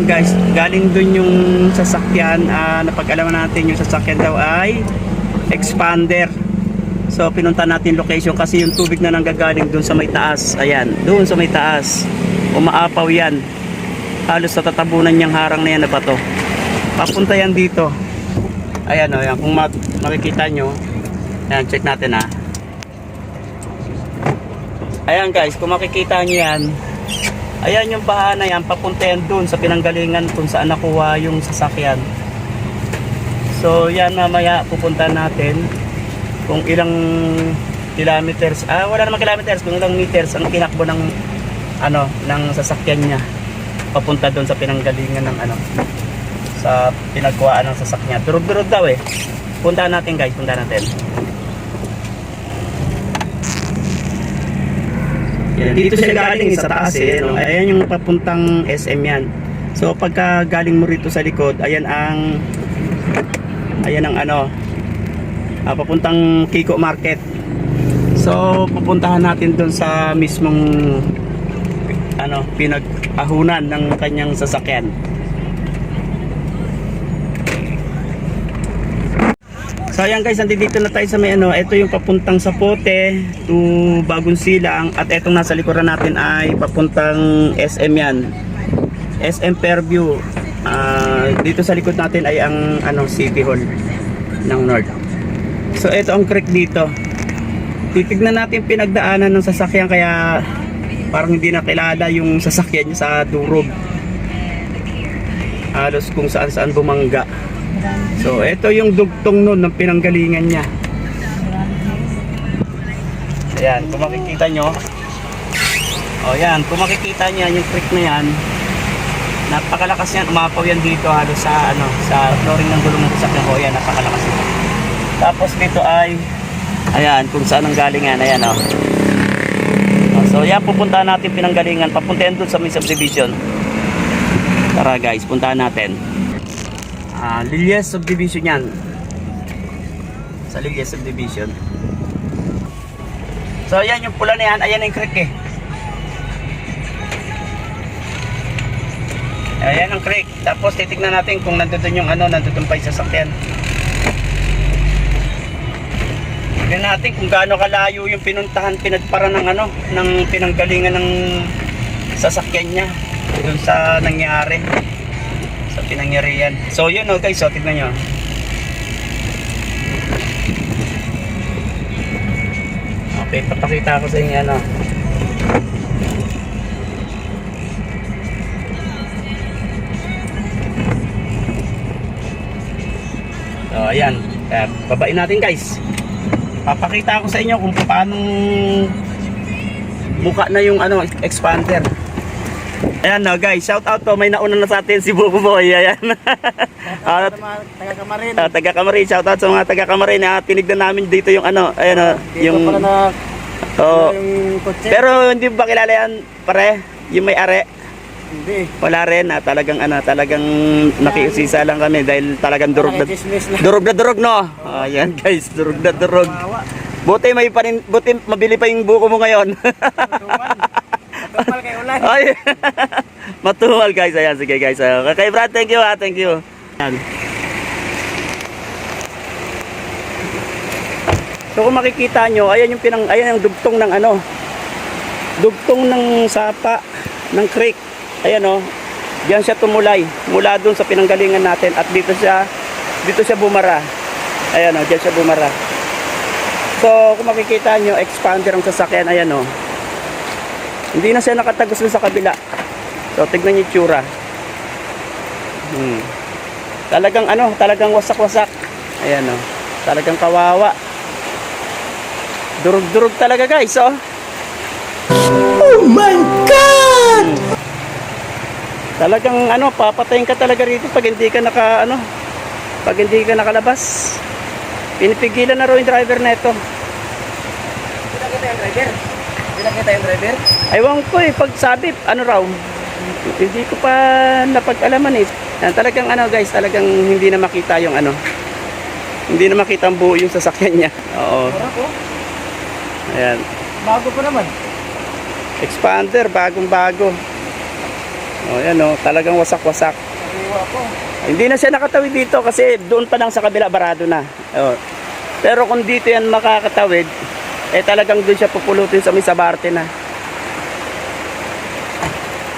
Ayan guys, galing dun yung sasakyan, ah, napag-alaman natin yung sasakyan daw ay expander. So pinunta natin location kasi yung tubig na nanggagaling dun sa may taas. Ayan, dun sa may taas. Umaapaw yan. Halos sa tatabunan niyang harang na yan na bato. Papunta yan dito. Ayan o, ayan. kung ma- makikita nyo. Ayan, check natin ha. Ayan guys, kung makikita nyo yan, Ayan yung baha na yan, papunta yan dun sa pinanggalingan kung saan nakuha yung sasakyan. So yan mamaya pupunta natin kung ilang kilometers, ah wala namang kilometers, kung ilang meters ang tinakbo ng ano, ng sasakyan niya papunta doon sa pinanggalingan ng ano sa pinagkuhaan ng sasakyan. Durog-durog daw eh. Puntahan natin guys, puntahan natin. Yan, dito siya galing sa taas eh. No? Ayan yung papuntang SM yan. So pagka galing mo rito sa likod, ayan ang ayan ang ano ah, papuntang Kiko Market. So pupuntahan natin doon sa mismong ano pinag-ahunan ng kanyang sasakyan. So ayan guys, nandito na tayo sa may ano, ito yung papuntang Sapote to Bagong Silang at etong nasa likuran natin ay papuntang SM yan. SM Fairview. Ah, dito sa likod natin ay ang ano City Hall ng North. So ito ang creek dito. Titignan natin pinagdaanan ng sasakyan kaya parang hindi na kilala yung sasakyan sa durog. Halos kung saan saan bumangga. So, ito yung dugtong nun ng pinanggalingan niya. Ayan, kung makikita nyo. O yan, kung makikita niya yung creek na yan, napakalakas yan, umapaw yan dito halos sa ano, sa flooring ng gulong ng sasakyan ko. Ayan, napakalakas ito. Tapos dito ay, ayan, kung saan ang galingan, ayan o. So, yan, pupuntahan natin pinanggalingan, papunta yan dun sa may subdivision. Tara guys, puntahan natin. Ah, Lilies Subdivision yan. Sa Lilies Subdivision. So, ayan yung pula na yan. Ayan yung creek eh. Ayan ang creek. Tapos titignan natin kung nandun yung ano, nandun pa yung sasakyan. Tignan natin kung gaano kalayo yung pinuntahan, pinagpara ng ano, ng pinanggalingan ng sasakyan niya. Doon sa nangyari sa pinangyarihan. So yun oh guys, so tignan nyo. Okay, papakita ko sa inyo ano. So ayan, kaya babain natin guys. Papakita ko sa inyo kung paano mukha na yung ano expander. Ayan na guys, shout out to. May nauna na sa atin si Bubu Boy. Ayan. Ah, taga Kamarin. Ah, taga Kamarin, shout out sa mga taga Kamarin. Ah, tinignan namin dito yung ano, ayan oh, Dito yung pala na oh. yung kotse. Pero hindi ba kilala yan, pare? Yung may are? hindi. Wala rin, ah, talagang ano, talagang nakiusisa lang kami dahil talagang durog na durog na durog no. Ayan guys, durog na durog. Buti may panin, buti mabili pa yung buko mo ngayon. Ulan. Ay. Matumal guys. Ayan, sige guys. Uh, kay Brad, thank you ha. Thank you. Ayan. So kung makikita nyo, ayan yung pinang ayan yung dugtong ng ano. Dugtong ng sapa ng creek. Ayan oh. Diyan siya tumulay mula dun sa pinanggalingan natin at dito siya dito siya bumara. Ayan oh, diyan siya bumara. So kung makikita nyo, expander ang sasakyan. Ayan oh. Hindi na siya nakatagos sa kabila. So tignan niyo yung tsura. Hmm. Talagang ano, talagang wasak-wasak. Ayan oh. Talagang kawawa. Durug-durug talaga guys, oh. Oh my god! Talagang ano, papatayin ka talaga rito pag hindi ka naka ano, pag hindi ka nakalabas. Pinipigilan na raw yung driver na ito. Hindi nakita yung driver. Nakita yung driver. Aywan ko eh, pag sabi, ano raw, hindi ko pa napag-alaman eh. Yan, talagang ano guys, talagang hindi na makita yung ano. Hindi na makita ang buo yung sasakyan niya. Oo. Ko. Ayan. Bago pa naman. Expander, bagong bago. Oh, yan oh, talagang wasak-wasak. Ko. Hindi na siya nakatawid dito kasi doon pa lang sa kabila barado na. Oh. Pero kung dito yan makakatawid, eh talagang doon siya pupulutin sa may sabarte na.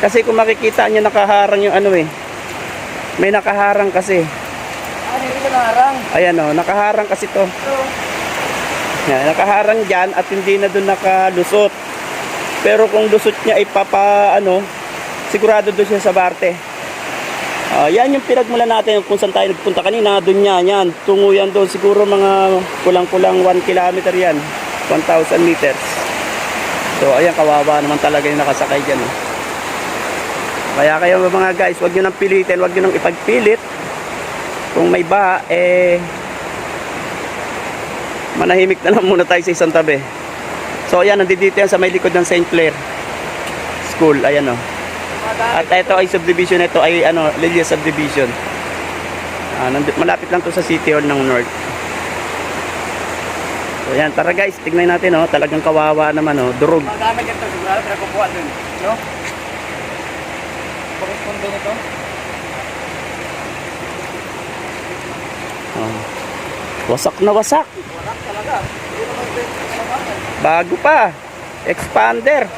Kasi kung makikita niyo nakaharang yung ano eh. May nakaharang kasi. Ah, hindi ko naharang. Ayan oh, nakaharang kasi to. Yan, nakaharang dyan at hindi na doon nakalusot. Pero kung lusot niya ipapa ano, sigurado doon siya sa barte. Ah, yan yung pinagmula natin kung saan tayo nagpunta kanina, doon yan, yan. Tungo yan doon, siguro mga kulang-kulang 1 kilometer yan. 1,000 meters. So, ayan, kawawa naman talaga yung nakasakay dyan. eh. Kaya kayo mga guys, wag nyo nang pilitin, wag nyo nang ipagpilit. Kung may baha, eh, manahimik na lang muna tayo sa isang tabi. So ayan, nandito yan sa may likod ng St. Clair School. Ayan o. At ito ay subdivision, ito ay ano, Lilia subdivision. Ah, malapit lang to sa City Hall ng North. So ayan, tara guys, tignan natin oh, talagang kawawa naman oh, durog. Magamit ito. Sigurado pinagkukuha dun. No? Corresponde nito. Oh. Wasak na wasak. Wala talaga. Bago pa. Expander.